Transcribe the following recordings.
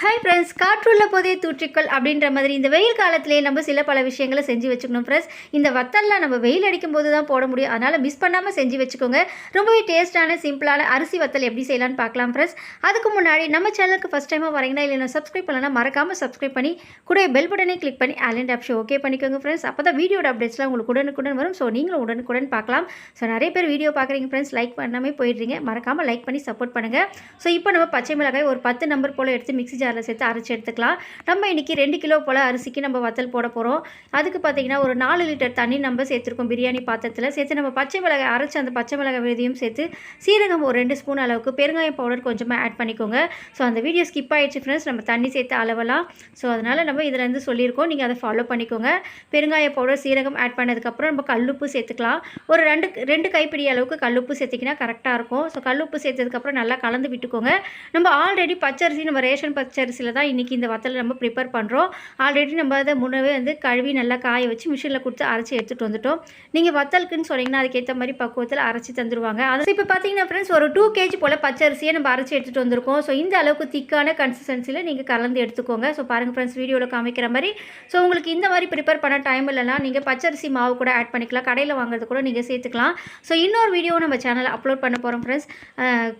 Hi friends காற்றுள்ள போதே தூற்றிக்கொள் அப்படின்ற மாதிரி இந்த வெயில் காலத்திலேயே நம்ம சில பல விஷயங்களை செஞ்சு வச்சுக்கணும் ஃப்ரெண்ட்ஸ் இந்த வத்தல்லாம் நம்ம வெயில் அடிக்கும் போது தான் போட முடியும். அதனால் மிஸ் பண்ணாமல் செஞ்சு வச்சுக்கோங்க. ரொம்பவே டேஸ்ட்டான சிம்பிளான அரிசி வத்தல் எப்படி செய்யலாம்னு பார்க்கலாம் ஃப்ரெண்ட்ஸ் அதுக்கு முன்னாடி நம்ம சேனலுக்கு ஃபஸ்ட் டைமாக வரீங்கன்னா இல்லை சப்ஸ்கிரைப் பண்ணலாம் மறக்காமல் சப்ஸ்கிரைப் பண்ணி கூட பெல் பட்டனே கிளிக் பண்ணி ஆலண்ட் ஆப்ஷன் ஓகே பண்ணிக்கோங்க ஃப்ரெண்ட்ஸ் அப்போ தான் வீடியோட அப்டேட்ஸ்லாம் உங்களுக்கு உடனுக்குடன் வரும். ஸோ நீங்களும் உடனுக்குடன் பார்க்கலாம். ஸோ நிறைய பேர் வீடியோ பார்க்குறீங்க ஃப்ரெண்ட்ஸ் லைக் பண்ணாமே போயிடுறீங்க. மறக்காமல் லைக் பண்ணி சப்போர்ட் பண்ணுங்கள் ஸோ இப்போ நம்ம பச்சை மிளகாய் ஒரு பத்து நம்பர் போல் எடுத்து மிக்ஸி ஜாரில் சேர்த்து அரைச்சி எடுத்துக்கலாம். நம்ம இன்றைக்கி ரெண்டு கிலோ போல் அரிசிக்கு நம்ம வத்தல் போட போகிறோம் அதுக்கு பார்த்தீங்கன்னா ஒரு நாலு லிட்டர் தண்ணி நம்ம சேர்த்துருக்கோம் பிரியாணி பாத்திரத்தில். சேர்த்து நம்ம பச்சை மிளகாய் அரைச்சி அந்த பச்சை மிளகாய் விழுதியும் சேர்த்து சீரகம் ஒரு ரெண்டு ஸ்பூன் அளவுக்கு பெருங்காயம் பவுடர் கொஞ்சமாக ஆட் பண்ணிக்கோங்க. ஸோ அந்த வீடியோ ஸ்கிப் ஆகிடுச்சு ஃப்ரெண்ட்ஸ் நம்ம தண்ணி சேர்த்து அளவலாம். ஸோ அதனால் நம்ம இதிலேருந்து சொல்லியிருக்கோம். நீங்கள் அதை ஃபாலோ பண்ணிக்கோங்க. பெருங்காய பவுடர் சீரகம் ஆட் பண்ணதுக்கப்புறம் நம்ம கல்லுப்பு சேர்த்துக்கலாம். ஒரு ரெண்டு ரெண்டு கைப்பிடி அளவுக்கு கல்லுப்பு சேர்த்திங்கன்னா கரெக்டாக இருக்கும். ஸோ கல்லுப்பு சேர்த்ததுக்கப்புறம் நல்லா கலந்து விட்டுக்கோங்க. நம்ம ஆல்ரெடி பச்சரிசி நம்ம ரேஷன் பச்சரிசியில் தான் இன்றைக்கி இந்த வத்தலை நம்ம ப்ரிப்பேர் பண்ணுறோம் ஆல்ரெடி நம்ம அதை முன்னவே வந்து கழுவி நல்லா காய வச்சு மிஷினில் கொடுத்து அரைச்சி எடுத்துகிட்டு வந்துட்டோம். நீங்கள் வத்தலுக்குன்னு சொன்னீங்கன்னா அதுக்கேற்ற மாதிரி பக்குவத்தில் அரைச்சி தந்துடுவாங்க அது இப்போ பார்த்தீங்கன்னா ஃப்ரெண்ட்ஸ் ஒரு டூ கேஜி போல் பச்சரிசியை நம்ம அரைச்சி எடுத்துகிட்டு வந்திருக்கோம். ஸோ இந்த அளவுக்கு திக்கான கன்சிஸ்டன்சியில் நீங்கள் கலந்து எடுத்துக்கோங்க. ஸோ பாருங்கள் ஃப்ரெண்ட்ஸ் வீடியோவில் காமிக்கிற மாதிரி. ஸோ உங்களுக்கு இந்த மாதிரி ப்ரிப்பேர் பண்ண டைம் இல்லைனா நீங்கள் பச்சரிசி மாவு கூட ஆட் பண்ணிக்கலாம். கடையில் வாங்குறது கூட நீங்கள் சேர்த்துக்கலாம். ஸோ இன்னொரு வீடியோ நம்ம சேனலில் அப்லோட் பண்ண போகிறோம் ஃப்ரெண்ட்ஸ்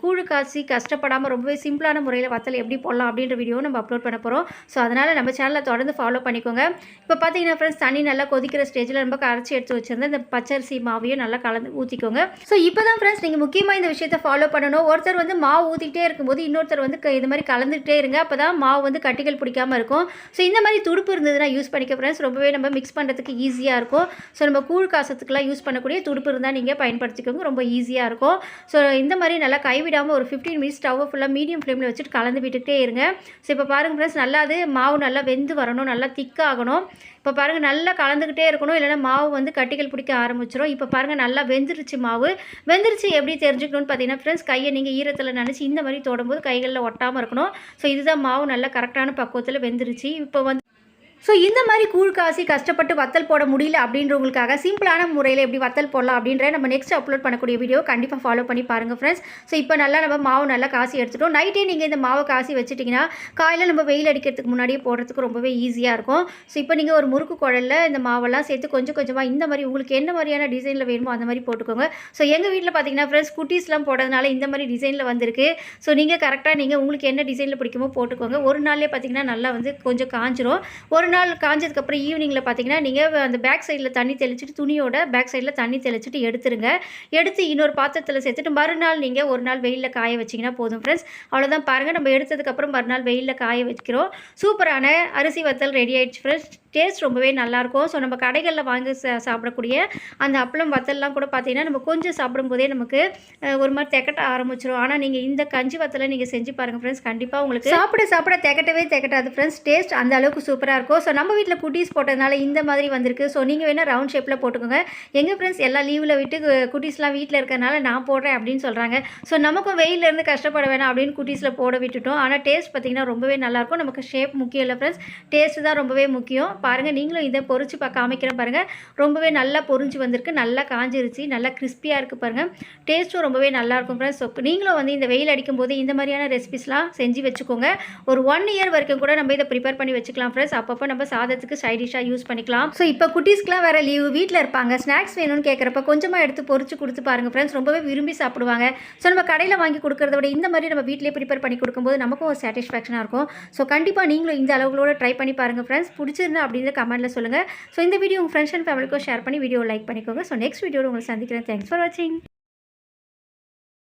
கூழு காய்ச்சி கஷ்டப்படாமல் ரொம்பவே சிம்பிளான முறையில் வத்தல் எப்படி போடலாம் அப்படின்ற வீடியோ நம்ம அப்லோட் பண்ண போகிறோம் ஸோ அதனால் நம்ம சேனலை தொடர்ந்து ஃபாலோ பண்ணிக்கோங்க. இப்போ பார்த்தீங்கன்னா ஃப்ரெண்ட்ஸ் தண்ணி நல்லா கொதிக்கிற ஸ்டேஜில் நம்ம கரைச்சி எடுத்து வச்சுருந்தேன் இந்த பச்சரிசி மாவையும் நல்லா கலந்து ஊற்றிக்கோங்க ஸோ இப்போ தான் ஃப்ரெண்ட்ஸ் நீங்கள் முக்கியமாக இந்த விஷயத்தை ஃபாலோ பண்ணணும். ஒருத்தர் வந்து மாவு ஊற்றிக்கிட்டே இருக்கும்போது இன்னொருத்தர் வந்து க- இது மாதிரி கலந்துக்கிட்டே இருங்க. அப்போ தான் மாவு வந்து கட்டிகள் பிடிக்காம இருக்கும். ஸோ இந்த மாதிரி துடுப்பு இருந்ததுன்னா யூஸ் பண்ணிக்க ஃப்ரெண்ட்ஸ் ரொம்பவே நம்ம மிக்ஸ் பண்ணுறதுக்கு ஈஸியாக இருக்கும். ஸோ நம்ம கூழ் காசத்துக்குலாம் யூஸ் பண்ணக்கூடிய துடுப்பு இருந்தால் நீங்கள் பயன்படுத்திக்கோங்க. ரொம்ப ஈஸியாக இருக்கும். ஸோ இந்த மாதிரி நல்லா கைவிடாமல் ஒரு ஃபிஃப்டீன் மினிட்ஸ் ஸ்டவ் ஃபுல்லாக மீடியம் ஃப்ளேமில் வச்சுட்டு கலந்து விட்டுக்கிட்டே இருங்க. ஸோ இப்போ பாருங்கள் ஃப்ரெண்ட்ஸ் நல்லா அது மாவு நல்லா வெந்து வரணும் நல்லா திக்காகணும் இப்போ பாருங்கள் நல்லா கலந்துக்கிட்டே இருக்கணும். இல்லைன்னா மாவு வந்து கட்டிகள் பிடிக்க ஆரம்பிச்சிடும் இப்போ பாருங்கள் நல்லா வெந்துருச்சு மாவு. வெந்துருச்சு எப்படி தெரிஞ்சுக்கணும்னு பார்த்தீங்கன்னா ஃப்ரெண்ட்ஸ் கையை நீங்கள் ஈரத்தில் நினச்சி இந்த மாதிரி தொடும்போது கைகளில் ஒட்டாமல் இருக்கணும். ஸோ இதுதான் மாவு நல்லா கரெக்டான பக்குவத்தில் வெந்துருச்சு. இப்போ வந்து ஸோ இந்த மாதிரி கூழ் காசி கஷ்டப்பட்டு வத்தல் போட முடியல அப்படின்றவங்களுக்காக சிம்பிளான முறையில் எப்படி வத்தல் போடலாம் அப்படின்ற நம்ம நெக்ஸ்ட் அப்லோட் பண்ணக்கூடிய வீடியோ கண்டிப்பாக ஃபாலோ பண்ணி பாருங்கள் ஃப்ரெண்ட்ஸ் ஸோ இப்போ நல்லா நம்ம மாவு நல்லா காசி எடுத்துட்டோம். நைட்டே நீங்கள் இந்த மாவை காசி வச்சுட்டிங்கன்னா காலையில் நம்ம வெயில் அடிக்கிறதுக்கு முன்னாடியே போடுறதுக்கு ரொம்பவே ஈஸியாக இருக்கும். ஸோ இப்போ நீங்கள் ஒரு முறுக்கு குழலில் இந்த மாவெல்லாம் சேர்த்து கொஞ்சம் கொஞ்சமாக இந்த மாதிரி உங்களுக்கு என்ன மாதிரியான டிசைனில் வேணுமோ அந்த மாதிரி போட்டுக்கோங்க. ஸோ எங்கள் வீட்டில் பார்த்தீங்கன்னா ஃப்ரெண்ட்ஸ் குட்டீஸ்லாம் போடுறதுனால இந்த மாதிரி டிசைனில் வந்திருக்கு. ஸோ நீங்கள் கரெக்டாக நீங்கள் உங்களுக்கு என்ன டிசைனில் பிடிக்குமோ போட்டுக்கோங்க. ஒரு நாளே பார்த்தீங்கன்னா நல்லா வந்து கொஞ்சம் காஞ்சிரும். ஒரு நாள் காஞ்சதுக்கப்புறம் ஈவினிங்கில் பார்த்தீங்கன்னா நீங்கள் அந்த பேக் சைடில் தண்ணி தெளிச்சிட்டு துணியோட பேக் சைடில் தண்ணி தெளிச்சிட்டு எடுத்துருங்க. எடுத்து இன்னொரு பாத்திரத்தில் சேர்த்துட்டு மறுநாள் நீங்கள் ஒரு நாள் வெயிலில் காய வச்சிங்கன்னா போதும் ஃப்ரெண்ட்ஸ் அவ்வளோதான் பாருங்கள் நம்ம எடுத்ததுக்கப்புறம் மறுநாள் வெயிலில் காய வைக்கிறோம். சூப்பரான அரிசி வத்தல் ரெடி ஆகிடுச்சு ஃப்ரெண்ட்ஸ் டேஸ்ட் ரொம்பவே நல்லாயிருக்கும் ஸோ நம்ம கடைகளில் வாங்கி சா- சாப்பிடக்கூடிய அந்த அப்பளம் வத்தல்லாம் கூட பார்த்தீங்கன்னா நம்ம கொஞ்சம் சாப்பிடும்போதே நமக்கு ஒரு மாதிரி திகட்ட ஆரம்பிச்சிடும் ஆனால் நீங்கள் இந்த கஞ்சி வத்தலை நீங்கள் செஞ்சு பாருங்கள் ஃப்ரெண்ட்ஸ் கண்டிப்பாக உங்களுக்கு சாப்பிட சாப்பிட திகட்டவே திகட்டாது ஃப்ரெண்ட்ஸ் டேஸ்ட் அந்த அளவுக்கு சூப்பராக இருக்கும். ஸோ நம்ம வீட்டில் குட்டீஸ் போட்டதுனால இந்த மாதிரி வந்திருக்கு. ஸோ நீங்கள் வேணால் ரவுண்ட் ஷேப்பில் போட்டுக்கோங்க. எங்கள் ஃப்ரெண்ட்ஸ் எல்லாம் லீவில் விட்டு குட்டீஸ்லாம் வீட்டில் இருக்கிறனால நான் போடுறேன் அப்படின்னு சொல்கிறாங்க ஸோ நமக்கும் வெயிலேருந்து இருந்து கஷ்டப்பட வேணாம் அப்படின்னு குட்டீஸில் போட விட்டுட்டோம். ஆனால் டேஸ்ட் பார்த்தீங்கன்னா ரொம்பவே நல்லாயிருக்கும். நமக்கு ஷேப் முக்கியம் இல்லை ஃப்ரெண்ட்ஸ் டேஸ்ட்டு தான் ரொம்பவே முக்கியம். பாருங்கள் நீங்களும் இதை பொறிச்சு பா காமிக்கிறேன் பாருங்கள் ரொம்பவே நல்லா பொரிஞ்சு வந்திருக்கு. நல்லா காஞ்சிருச்சு. நல்லா கிறிஸ்பியாக இருக்குது பாருங்கள் டேஸ்ட்டும் ரொம்பவே நல்லாயிருக்கும் ஃப்ரெண்ட்ஸ் ஸோ நீங்களும் வந்து இந்த வெயில் அடிக்கும் போது இந்த மாதிரியான ரெசிபிஸ்லாம் செஞ்சு வச்சுக்கோங்க. ஒரு ஒன் இயர் வரைக்கும் கூட நம்ம இதை ப்ரிப்பேர் பண்ணி வச்சுக்கலாம் ஃப்ரெண்ட்ஸ் அப்பப்போ நம்ம சாதத்துக்கு சைட் டிஷ்ஷாக யூஸ் பண்ணிக்கலாம். ஸோ இப்போ குட்டீஸ்க்குலாம் வேறு லீவு வீட்டில் இருப்பாங்க. ஸ்நாக்ஸ் வேணும்னு கேட்குறப்ப கொஞ்சமாக எடுத்து பொறிச்சு கொடுத்து பாருங்கள் ஃப்ரெண்ட்ஸ் ரொம்பவே விரும்பி சாப்பிடுவாங்க. ஸோ நம்ம கடையில் வாங்கி கொடுக்குறத விட இந்த மாதிரி நம்ம வீட்டிலே ப்ரிப்பேர் பண்ணி கொடுக்கும்போது நமக்கும் ஒரு சாட்டிஸ்ஃபேக்ஷனாக இருக்கும். ஸோ கண்டிப்பாக நீங்களும் இந்த அளவுகளோட ட்ரை பண்ணி பாருங்கள் ஃப்ரெண்ட்ஸ் பிடிச்சிருந்தா அப்படின்ற கமெண்ட்டில் சொல்லுங்கள் ஸோ இந்த வீடியோ உங்கள் ஃப்ரெண்ட்ஸ் அண்ட் ஃபேமிலிக்கும் ஷேர் பண்ணி வீடியோ லைக் பண்ணிக்கோங்க. ஸோ நெக்ஸ்ட் வீடியோவில் உங்களை சந்திக்கிறேன். தேங்க்ஸ் ஃபார் வாட்சிங்